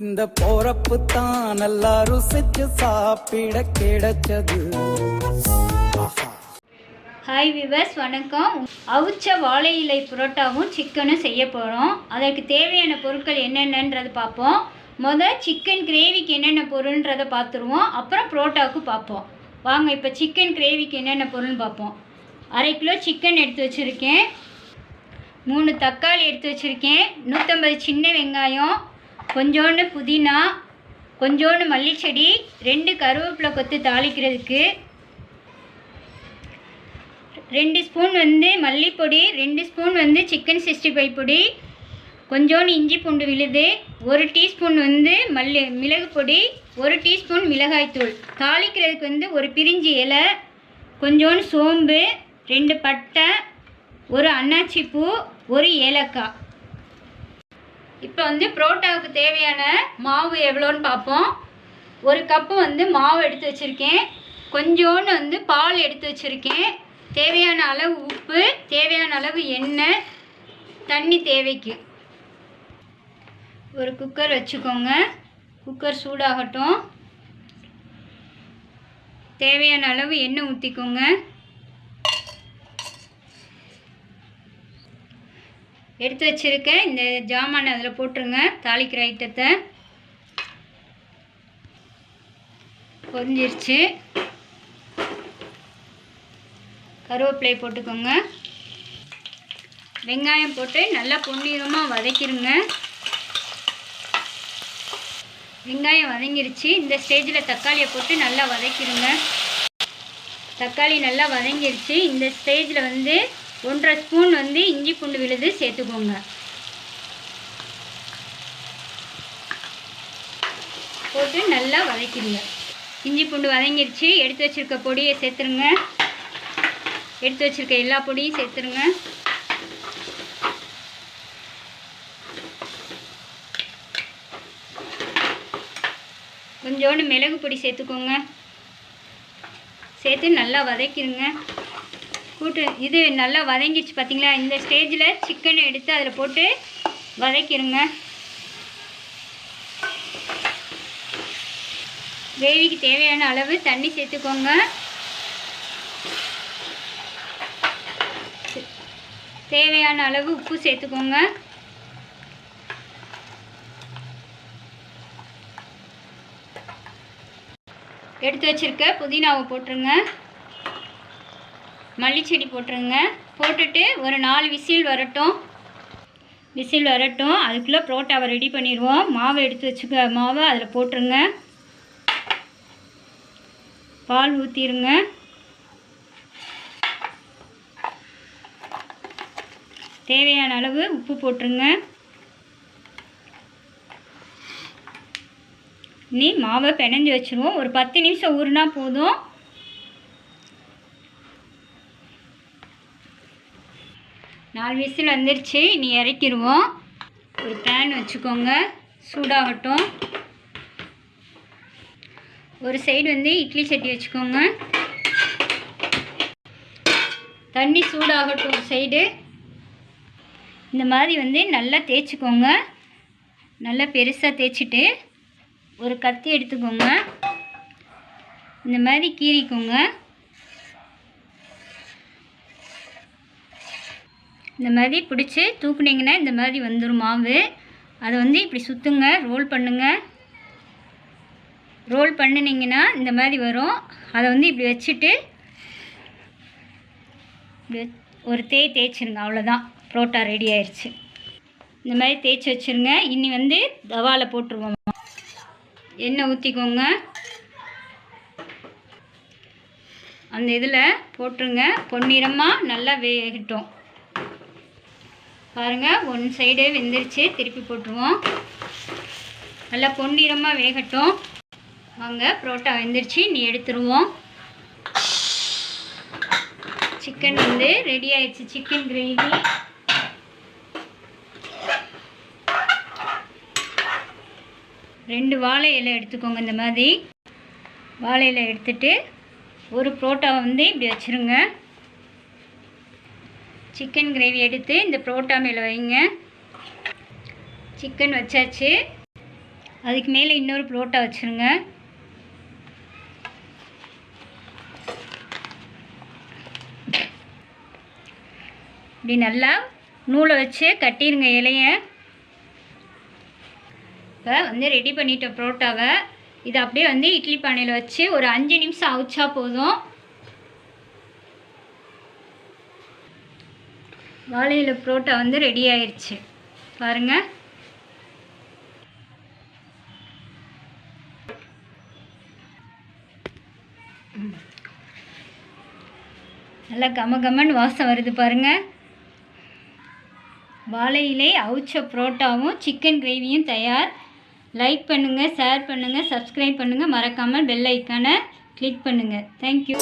இந்த போறப்பு தான் நல்லா ருசிச்சு சாப்பிட கிடைச்சது. ஹாய் விவர்ஸ் வணக்கம். அவிச்ச வாழை இலை புரோட்டாவும் சிக்கனும் செய்ய போகிறோம் அதற்கு தேவையான பொருட்கள் என்னென்னன்றது பார்ப்போம். மொதல் சிக்கன் கிரேவிக்கு என்னென்ன பொருள்ன்றதை பார்த்துருவோம். அப்புறம் புரோட்டாவுக்கு பார்ப்போம். வாங்க இப்போ சிக்கன் கிரேவிக்கு என்னென்ன பொருள்னு பார்ப்போம். அரை கிலோ சிக்கன் எடுத்து வச்சுருக்கேன். மூணு தக்காளி எடுத்து வச்சுருக்கேன். நூற்றம்பது சின்ன வெங்காயம். கொஞ்சோண்டு புதினா கொஞ்சோண்டு மல்லிச்செடி ரெண்டு கருவேப்பிலை கொத்து தாளிக்கிறதுக்கு ரெண்டு ஸ்பூன் வந்து மல்லிப்பொடி ரெண்டு ஸ்பூன் வந்து சிக்கன் சிக்ஸ்டி ஃபைவ் பொடி கொஞ்சோண்டு இஞ்சி பூண்டு விழுது ஒரு டீஸ்பூன் வந்து மல்லி மிளகு பொடி ஒரு டீஸ்பூன் மிளகாய்த்தூள் தாளிக்கிறதுக்கு வந்து ஒரு பிரிஞ்சி இலை கொஞ்சோண்டு சோம்பு ரெண்டு பட்டை ஒரு அன்னாச்சி பூ ஒரு ஏலக்காய். இப்போ வந்து புரோட்டாவுக்கு தேவையான மாவு எவ்வளோன்னு பார்ப்போம். ஒரு கப்பு வந்து மாவு எடுத்து வச்சுருக்கேன். கொஞ்சோன்னு வந்து பால் எடுத்து வச்சுருக்கேன். தேவையான அளவு உப்பு தேவையான அளவு எண்ணெய் தண்ணி தேவைக்கு. ஒரு குக்கர் வச்சுக்கோங்க. குக்கர் சூடாகட்டும். தேவையான அளவு எண்ணெய் ஊற்றிக்கோங்க எடுத்து வச்சுருக்கேன். இந்த ஜாமானை அதில் போட்டுருங்க. தாளிக்கிற ஐட்டத்தை. பொரிஞ்சிருச்சு. கருவேப்பிலை போட்டுக்கோங்க. வெங்காயம் போட்டு நல்லா பொன்னிறமாக வதக்கிடுங்க வெங்காயம் வதங்கிருச்சு. இந்த ஸ்டேஜில் தக்காளியை போட்டு நல்லா வதக்கிடுங்க தக்காளி நல்லா வதங்கிருச்சு. இந்த ஸ்டேஜில் வந்து ஒன்றரை ஸ்பூன் வந்து இஞ்சி பூண்டு விழுது சேர்த்துக்கோங்க. போட்டு நல்லா வதக்கிடுங்க. இஞ்சி பூண்டு வதங்கிருச்சு. எடுத்து வச்சுருக்க பொடியை சேர்த்துருங்க. எடுத்து வச்சுருக்க எல்லா பொடியும் சேர்த்துருங்க. கொஞ்சோண்டு மிளகு பொடி சேர்த்துக்கோங்க. சேர்த்து நல்லா வதக்கிடுங்க. கூட்டு இது நல்லா வதங்கிடுச்சு பார்த்தீங்களா இந்த ஸ்டேஜில் சிக்கனை எடுத்து அதில் போட்டு வதக்கிடுங்க கிரேவிக்கு தேவையான அளவு தண்ணி சேர்த்துக்கோங்க. தேவையான அளவு உப்பு சேர்த்துக்கோங்க. எடுத்து வச்சுருக்க புதினாவை போட்டுருங்க. மல்லிச்செடி போட்டுருங்க. போட்டுட்டு ஒரு நாலு விசில் வரட்டும். விசில் வரட்டும். அதுக்குள்ளே புரோட்டாவை ரெடி பண்ணிடுவோம். மாவை எடுத்து வச்சுக்க மாவை அதில் போட்டுருங்க. பால் ஊற்றிடுங்க தேவையான அளவு உப்பு போட்டுருங்க. நீ மாவை பிணைஞ்சு வச்சுருவோம். ஒரு பத்து நிமிஷம் ஊறுனா போதும். நாலு விசில் வந்துருச்சு நீ இறக்கிடுவோம் ஒரு பேன் வச்சுக்கோங்க சூடாகட்டும். ஒரு சைடு வந்து இட்லி சட்டி வச்சுக்கோங்க. தண்ணி சூடாகட்டும் ஒரு சைடு இந்த மாதிரி வந்து நல்லா தேய்ச்சிக்கோங்க. நல்லா பெருசாக தேய்ச்சிட்டு ஒரு கத்தி எடுத்துக்கோங்க. இந்த மாதிரி கீறிக்கோங்க. இந்த மாதிரி பிடிச்சி தூக்குனீங்கன்னா இந்த மாதிரி வந்துடும் மாவு. அதை வந்து இப்படி சுற்றுங்க ரோல் பண்ணுங்கள் ரோல் பண்ணினீங்கன்னா இந்த மாதிரி வரும். அதை வந்து இப்படி வச்சுட்டு ஒரு தேய் தேய்ச்சிருங்க அவ்வளோதான் புரோட்டா ரெடி ஆயிடுச்சு இந்த மாதிரி தேய்ச்சி வச்சுருங்க. இனி வந்து தவாவில் போட்டுருவோம். எண்ணெய் ஊற்றிக்கோங்க அந்த இதில் போட்டுருங்க. பொன்னிறமாக நல்லா வேகட்டும். பாருங்கள் ஒன் சைடே வெந்துருச்சு. திருப்பி போட்டுருவோம். நல்லா பொன்னிறமாக வேகட்டும். வாங்க புரோட்டா வெந்துருச்சு. நீ எடுத்துருவோம். சிக்கன் வந்து ரெடி ஆயிடுச்சு. சிக்கன் கிரேவி ரெண்டு வாழை இலை எடுத்துக்கோங்க இந்த மாதிரி. வாழை இலை எடுத்துட்டு ஒரு புரோட்டாவை வந்து இப்படி வச்சுருங்க. சிக்கன் கிரேவி எடுத்து இந்த புரோட்டா மேலே வைங்க. சிக்கன் வச்சாச்சு. அதுக்கு மேலே இன்னொரு புரோட்டா வச்சுருங்க. இப்படி நல்லா நூலை வச்சு கட்டிடுங்க இலைய. இப்போ வந்து ரெடி பண்ணிட்ட புரோட்டாவை இதை அப்படியே வந்து இட்லி பானையில் வச்சு ஒரு அஞ்சு நிமிஷம் அவிச்சா போதும். வாழையில் புரோட்டா வந்து ரெடி ஆயிடுச்சு பாருங்கள் நல்லா கம கமன் வாசம் வருது பாருங்கள் வாழையிலே அவுச்ச புரோட்டாவும் சிக்கன் கிரேவியும் தயார். லைக் பண்ணுங்கள் ஷேர் பண்ணுங்கள் சப்ஸ்கிரைப் பண்ணுங்கள் மறக்காமல் பெல் ஐக்கானை கிளிக் பண்ணுங்கள் தேங்க்யூ